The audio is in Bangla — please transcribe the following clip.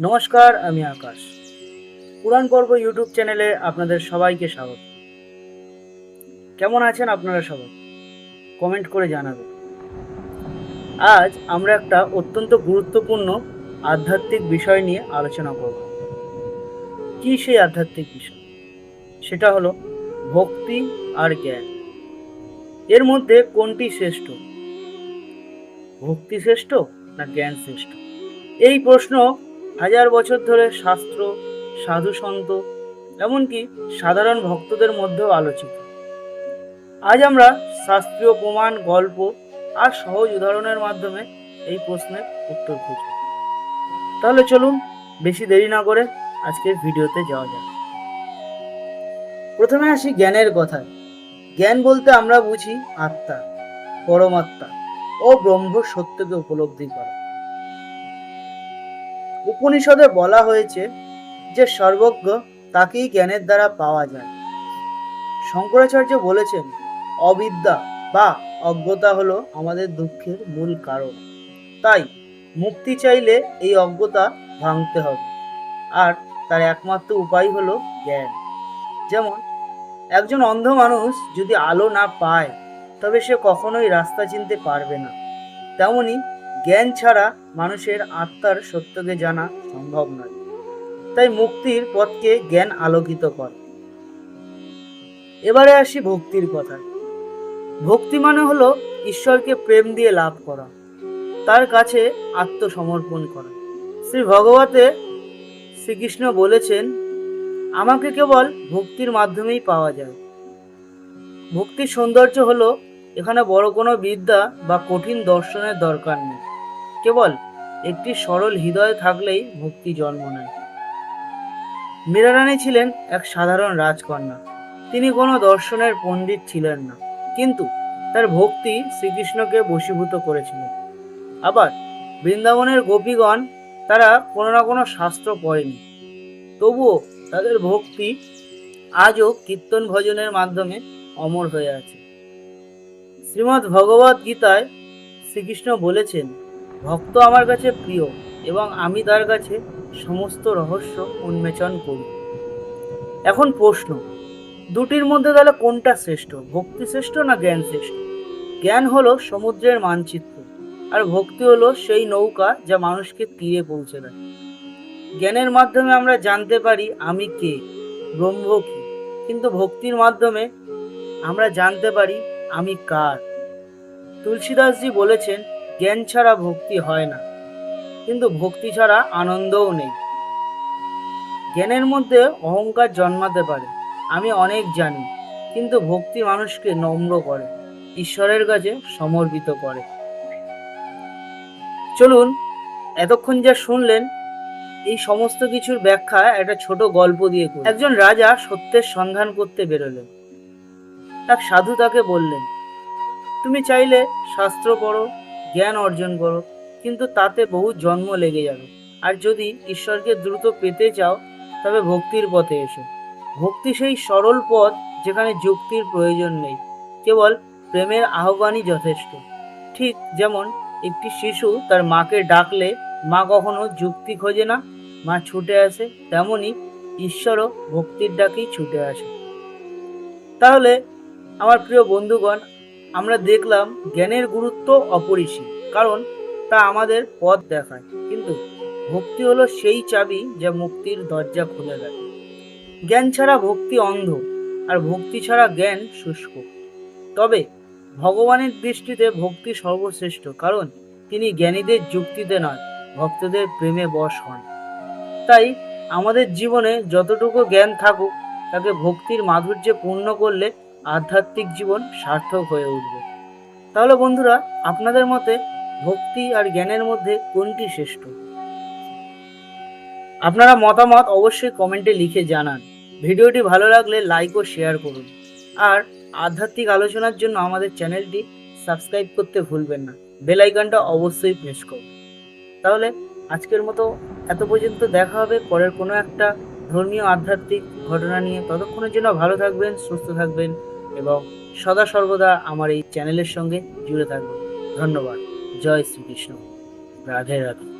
নমস্কার, আমি আকাশ। পুরাণ পর্ব ইউটিউব চ্যানেলে আপনাদের সবাইকে স্বাগত। কেমন আছেন আপনারা সবাই? কমেন্ট করে জানাবেন। আজ আমরা একটা অত্যন্ত গুরুত্বপূর্ণ আধ্যাত্মিক বিষয় নিয়ে আলোচনা করব। কি সেই আধ্যাত্মিক বিষয়? সেটা হলো ভক্তি আর জ্ঞান। এর মধ্যে কোনটি শ্রেষ্ঠ? ভক্তি শ্রেষ্ঠ না জ্ঞান শ্রেষ্ঠ? এই প্রশ্ন হাজার বছর ধরে শাস্ত্র, সাধু সন্ত, এমনকি সাধারণ ভক্তদের মধ্যেও আলোচিত। আজ আমরা শাস্ত্রীয় প্রমাণ, গল্প আর সহজ উদাহরণের মাধ্যমে এই প্রশ্নের উত্তর খুঁজব। তাহলে চলুন বেশি দেরি না করে আজকের ভিডিওতে যাওয়া যাক। প্রথমে আসি জ্ঞানের কথায়। জ্ঞান বলতে আমরা বুঝি আত্মা, পরমাত্মা ও ব্রহ্ম সত্যকে উপলব্ধি করা। উপনিষদে বলা হয়েছে যে সর্বজ্ঞ তাকেই জ্ঞানের দ্বারা পাওয়া যায়। শঙ্করাচার্য বলেছেন, অবিদ্যা বা অজ্ঞতা হলো আমাদের দুঃখের মূল কারণ। তাই মুক্তি চাইলে এই অজ্ঞতা ভাঙতে হবে। আর তার একমাত্র উপায় হলো জ্ঞান। যেমন, একজন অন্ধ মানুষ যদি আলো না পায়, তবে সে কখনোই রাস্তা চিনতে পারবে না। তেমনি জ্ঞান ছাড়া মানুষের আত্মার সত্যকে জানা সম্ভব নয়। তাই মুক্তির পথকে জ্ঞান আলোকিত করে। এবারে আসি ভক্তির কথা ভক্তি মানে হলো ঈশ্বরকে প্রেম দিয়ে লাভ করা, তার কাছে আত্মসমর্পণ করা। শ্রী ভগবতে শ্রীকৃষ্ণ বলেছেন, আমাকে কেবল ভক্তির মাধ্যমেই পাওয়া যায়। ভক্তির সৌন্দর্য হলো এখানে বড় কোনো বিদ্যা বা কঠিন দর্শনের দরকার নেই। কেবল একটি সরল হৃদয় থাকলেই ভক্তি জন্ম নেয়। মীরারানী ছিলেন এক সাধারণ রাজকন্যা। তিনি কোনো দর্শনের পণ্ডিত ছিলেন না, কিন্তু তার ভক্তি শ্রীকৃষ্ণকে বশীভূত করেছিলেন আবার বৃন্দাবনের গোপীগণ তারা কোনো না কোনো শাস্ত্র পড়েনি। তবুও তাদের ভক্তি আজও কীর্তন ভজনের মাধ্যমে অমর হয়ে আছে। শ্রীমদ্ ভগবত গীতায় শ্রীকৃষ্ণ বলেছেন, ভক্ত আমার কাছে প্রিয় এবং আমি তার কাছে সমস্ত রহস্য উন্মোচন করি। এখন প্রশ্ন, দুটির মধ্যে তাহলে কোনটা শ্রেষ্ঠ, ভক্তি শ্রেষ্ঠ না জ্ঞান শ্রেষ্ঠ? জ্ঞান হলো সমুদ্রের মানচিত্র, আর ভক্তি হলো সেই নৌকা যা মানুষকে তীরে পৌঁছে দেয়। জ্ঞানের মাধ্যমে আমরা জানতে পারি আমি কে, ব্রহ্ম কি, কিন্তু ভক্তির মাধ্যমে আমরা জানতে পারি আমি কার। তুলসীদাসজি বলেছেন, জ্ঞান ছাড়া ভক্তি হয় না। কিন্তু ভক্তি ছাড়া আনন্দও নেই। জ্ঞানের মধ্যে অহংকার জন্মাতে পারে, আমি অনেক জানি, কিন্তু ভক্তি মানুষকে নম্র করে, ঈশ্বরের কাছে সমর্পিত করে। চলুন, এতক্ষণ যা শুনলেন, এই সমস্ত কিছুর ব্যাখ্যা একটা ছোট গল্প দিয়ে একজন রাজা সত্যের সন্ধান করতে বেরোলেন। এক সাধু তাকে বললেন তুমি চাইলে শাস্ত্র পড়ো, জ্ঞান অর্জন করো, কিন্তু তাতে বহু জন্ম লেগে যাবে। আর যদি ঈশ্বরকে দ্রুত পেতে চাও, তবে ভক্তির পথে এসো। ভক্তি সেই সরল পথ যেখানে যুক্তির প্রয়োজন নেই, কেবল প্রেমের আহ্বানই যথেষ্ট। ঠিক যেমন একটি শিশু তার মাকে ডাকলে মা কখনো যুক্তি খোঁজে না, মা ছুটে আসে, তেমনি ঈশ্বরও ভক্তির ডাকেই ছুটে আসে। তাহলে, আমার প্রিয় বন্ধুগণ আমরা দেখলাম জ্ঞানের গুরুত্ব অপরিসীম, কারণ তা আমাদের পথ দেখায়। কিন্তু ভক্তি হলো সেই চাবি যা মুক্তির দরজা খুলে দেয়। জ্ঞান ছাড়া ভক্তি অন্ধ, আর ভক্তি ছাড়া জ্ঞান শুষ্ক। তবে ভগবানের দৃষ্টিতে ভক্তি সর্বশ্রেষ্ঠ, কারণ তিনি জ্ঞানীদের যুক্তিতে নয়, ভক্তদের প্রেমে বশ হন। তাই আমাদের জীবনে যতটুকু জ্ঞান থাকুক, তাকে ভক্তির মাধুর্যে পূর্ণ করলে আধ্যাত্মিক জীবন সার্থক হয়ে উঠবে। তাহলে বন্ধুরা, আপনাদের মতে ভক্তি আর জ্ঞানের মধ্যে কোনটি শ্রেষ্ঠ? আপনারা মতামত অবশ্যই কমেন্টে লিখে জানান। ভিডিওটি ভালো লাগলে লাইক ও শেয়ার করুন। আর আধ্যাত্মিক আলোচনার জন্য আমাদের চ্যানেলটি সাবস্ক্রাইব করতে ভুলবেন না। বেল আইকনটা অবশ্যই প্রেস করুন। তাহলে আজকের মতো এত পর্যন্ত দেখা হবে। পরের কোনো একটা ধর্মীয় আধ্যাত্মিক ঘটনা নিয়ে। ততক্ষণের জন্য ভালো থাকবেন, সুস্থ থাকবেন। এবং সদা সর্বদা আমার এই চ্যানেলের সঙ্গে জুড়ে থাকবেন ধন্যবাদ। জয় শ্রীকৃষ্ণ। রাধে রাধে।